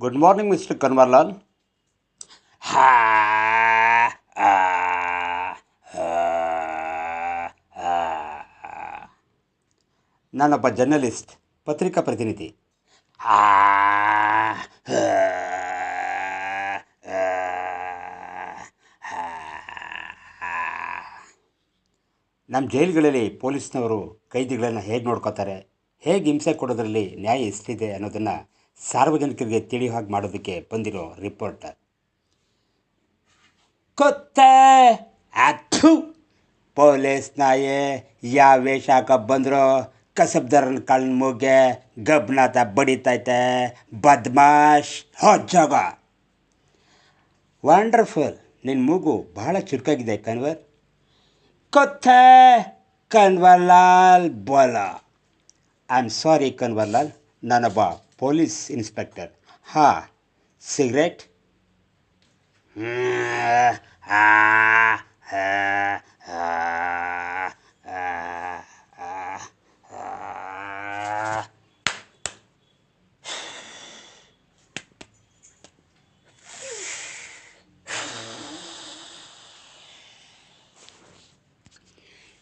Good morning mister Kanwarlal ಹಾ. ನಾನೊಬ್ಬ journalist ಪತ್ರಿಕಾ ಪ್ರತಿನಿಧಿ. ನಮ್ಮ ಜೈಲುಗಳಲ್ಲಿ ಪೊಲೀಸ್ನವರು ಕೈದಿಗಳನ್ನು ಹೇಗೆ ನೋಡ್ಕೋತಾರೆ ಹೇಗೆ ಹಿಂಸೆ ಕೊಡೋದ್ರಲ್ಲಿ ನ್ಯಾಯ ಎಷ್ಟಿದೆ ಅನ್ನೋದನ್ನು ಸಾರ್ವಜನಿಕರಿಗೆ ತಿಳಿಯೋ ಹಾಗೆ ಮಾಡೋದಕ್ಕೆ ಬಂದಿರೋ ರಿಪೋರ್ಟರ್. ಕೊತ್ತೆ! ಅಥು ಪೊಲೀಸ್ ನಾಯಿ ಯಾವ ವೇಷ ಹಾಕ ಬಂದ್ರು, ಕಸಬ್ದಾರನ ಕಳ್ ಮೂಗೆ ಗಬ್ನಾತ ಬಡಿತೈತೆ, ಬದ್ಮಾಶ್ ಹೊಜ್ಜೋಗ. ವಂಡರ್ಫುಲ್ ನಿನ್ನ ಮೂಗು ಬಹಳ ಚುರುಕಾಗಿದೆ ಕನ್ವರ್. ಕೊತ್ತೆ! ಕನ್ವರ್ಲಾಲ್ ಬೋಲ. ಐ ಆಮ್ ಸಾರಿ ಕನ್ವರ್ಲಾಲ್ ನಾನೊಬ್ಬ ಪೊಲೀಸ್ ಇನ್ಸ್ಪೆಕ್ಟರ್ ಹಾಂ ಸಿಗರೇಟ್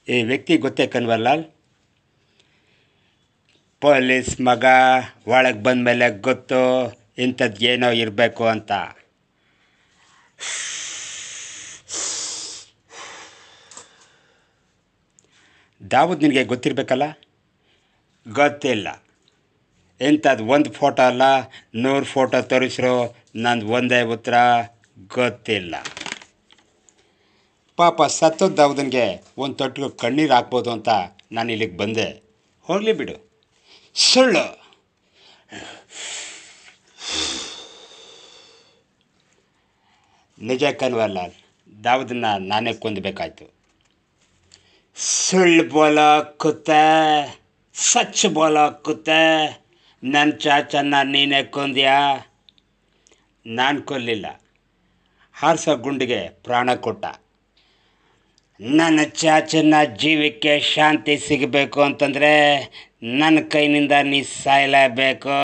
ಈ ವ್ಯಕ್ತಿ ಗೊತ್ತೇ ಕನ್ವರ್ಲಾಲ್ ಪೊಲೀಸ್ ಮಗ ಒಳಗೆ ಬಂದಮೇಲೆ ಗೊತ್ತು ಇಂಥದ್ದು ಏನೋ ಇರಬೇಕು ಅಂತ. ದಾವುದ್ ನಿನಗೆ ಗೊತ್ತಿರಬೇಕಲ್ಲ? ಗೊತ್ತಿಲ್ಲ. ಇಂಥದ್ದು ಒಂದು ಫೋಟೋ ಅಲ್ಲ, ನೂರು ಫೋಟೋ ತೋರಿಸ್ರು, ನಂದು ಒಂದೇ ಉತ್ತರ, ಗೊತ್ತಿಲ್ಲ. ಪಾಪ ಸತ್ತದ ದಾವೂದನಿಗೆ ಒಂದು ತೊಟ್ಟಿಗೆ ಕಣ್ಣೀರು ಹಾಕ್ಬೋದು ಅಂತ ನಾನು ಇಲ್ಲಿಗೆ ಬಂದೆ. ಹೋಗಲಿ ಬಿಡು. ಸುಳ್ಳು ನಿಜ ಕನ್ವರ್ಲಾಲ್ ದಾವದನ್ನ ನಾನೇ ಕೊಂದಬೇಕಾಯ್ತು. ಸುಳ್ಳು ಬೋಲ ಕುತ್ತ ಸಚ್ ಬೋಲ ಕುತ್ತ ನನ್ನ ಚಾಚನ್ನ ನೀನೇ ಕೊಂದ್ಯಾ? ನಾನು ಕೊಲ್ಲಿಲ್ಲ. ಹಾರಿಸೋ ಗುಂಡಿಗೆ ಪ್ರಾಣ ಕೊಟ್ಟ. ನನ್ನ ಚಾಚನ್ನ ಜೀವಕ್ಕೆ ಶಾಂತಿ ಸಿಗಬೇಕು ಅಂತಂದರೆ ನನ್ನ ಕೈನಿಂದ ನೀ ಸಾಯಲೇಬೇಕು.